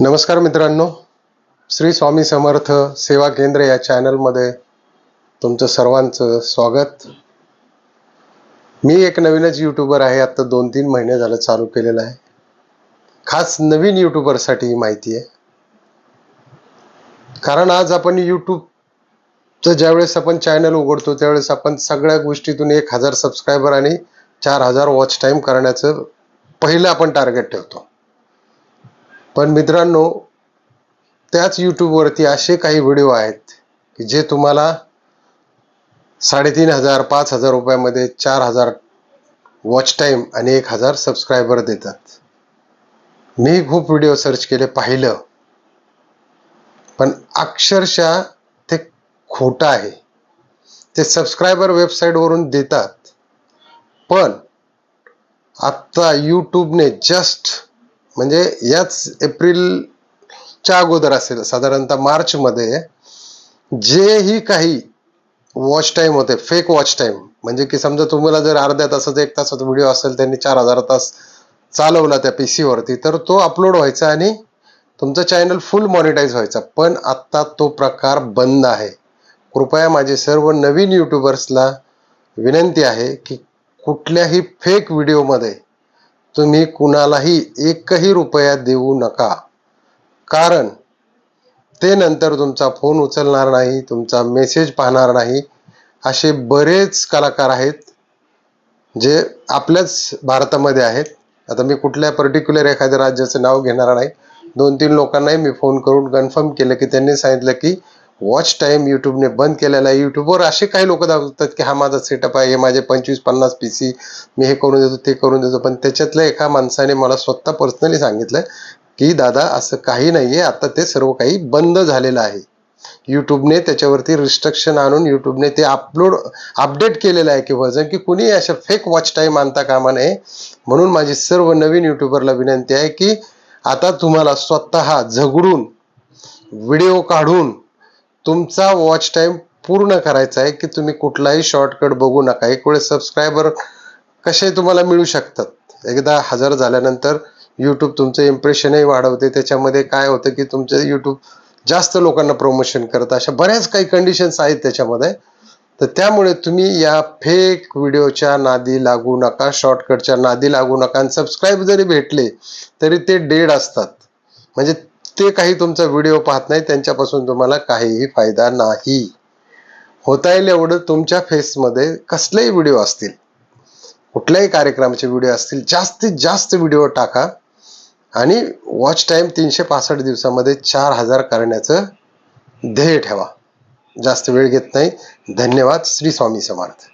नमस्कार मित्रांनो. श्री स्वामी समर्थ सेवा केंद्र या चॅनलमध्ये तुमचं सर्वांचं स्वागत. मी एक नवीनच यूट्यूबर आहे आत्ता दोन तीन महिने झालं चालू केलेलं आहे. खास नवीन यूट्यूबरसाठी ही माहिती आहे. कारण आज आपण यूट्यूबचं ज्यावेळेस आपण चॅनल उघडतो त्यावेळेस आपण सगळ्या गोष्टीतून एक हजार सबस्क्रायबर आणि चार हजार वॉच टाईम करण्याचं पहिलं आपण टार्गेट ठेवतो. पण मित्रांनो त्याच यूट्यूबवरती असे काही व्हिडिओ आहेत की जे तुम्हाला साडेतीन हजार पाच हजार रुपयामध्ये चार हजार वॉच टाईम आणि एक हजार सबस्क्रायबर देतात. मी खूप व्हिडिओ सर्च केले पाहिलं. पण अक्षरशः ते खोटं आहे. ते सबस्क्रायबर वेबसाईटवरून देतात. पण आत्ता यूट्यूबने जस्ट म्हणजे याच एप्रिलच्या अगोदर असेल साधारणतः मार्चमध्ये जेही काही वॉच टाईम होते फेक वॉच टाईम म्हणजे की समजा तुम्हाला जर अर्ध्या तासाचा एक तासाचा व्हिडिओ असेल त्यांनी चार हजार तास चालवला त्या पी सीवरती तर तो अपलोड व्हायचा आणि तुमचं चॅनल फुल मॉनिटाईज व्हायचा. पण आत्ता तो प्रकार बंद आहे. कृपया माझे सर्व नवीन यूट्यूबर्सला विनंती आहे की कुठल्याही फेक व्हिडिओमध्ये तुम्ही कुणालाही एकही रुपया देऊ नका. कारण ते नंतर तुमचा फोन उचलणार नाही तुमचा मेसेज पाहणार नाही. असे बरेच कलाकार आहेत जे आपल्याच भारतामध्ये आहेत. आता मी कुठल्या पर्टिक्युलर एखाद्या राज्याचं नाव घेणार नाही. दोन तीन लोकांनाही मी फोन करून कन्फर्म केलं की त्यांनी सांगितलं की वॉच टाईम यूट्यूबने बंद केलेला आहे. यूट्यूबवर असे काही लोक दाखवतात की हा माझा सेटअप आहे हे माझे पंचवीस पन्नास पी सी मी हे करून देतो ते करून देतो. पण त्याच्यातल्या एका माणसाने मला स्वतः पर्सनली सांगितलं की दादा असं काही नाहीये. आता ते सर्व काही बंद झालेलं आहे. यूट्यूबने त्याच्यावरती रिस्ट्रिक्शन आणून यूट्यूबने ते अपलोड अपडेट केलेलं आहे की व्हर्जन की कुणी अशा फेक वॉच टाईम आणता कामा नये. म्हणून माझी सर्व नवीन युट्यूबरला विनंती आहे की आता तुम्हाला स्वतः झगडून व्हिडिओ काढून तुमचा वॉच टाईम पूर्ण करायचा आहे की तुम्ही कुठलाही शॉर्टकट बघू नका. एक वेळेस सबस्क्रायबर कसे तुम्हाला मिळू शकतात? एकदा हजार झाल्यानंतर यूट्यूब तुमचं इम्प्रेशनही वाढवते. त्याच्यामध्ये काय होतं की तुमचं यूट्यूब जास्त लोकांना प्रमोशन करतं. अशा बऱ्याच काही कंडिशन्स आहेत त्याच्यामध्ये. तर त्यामुळे तुम्ही या फेक व्हिडिओच्या नादी लागू नका शॉर्टकटच्या नादी लागू नका. आणि सबस्क्राईब जरी भेटले तरी ते डेड असतात. म्हणजे ते काही तुमचा व्हिडिओ पाहत नाही त्यांच्यापासून तुम्हाला काहीही फायदा नाही. होता येईल एवढं तुमच्या फेसमध्ये कसलेही व्हिडिओ असतील कुठल्याही कार्यक्रमाचे व्हिडिओ असतील जास्तीत जास्त व्हिडिओ टाका आणि वॉच टाईम तीनशे पासष्ट दिवसामध्ये चार हजार करण्याचं ध्येय ठेवा. जास्त वेळ घेत नाही. धन्यवाद. श्री स्वामी समर्थ.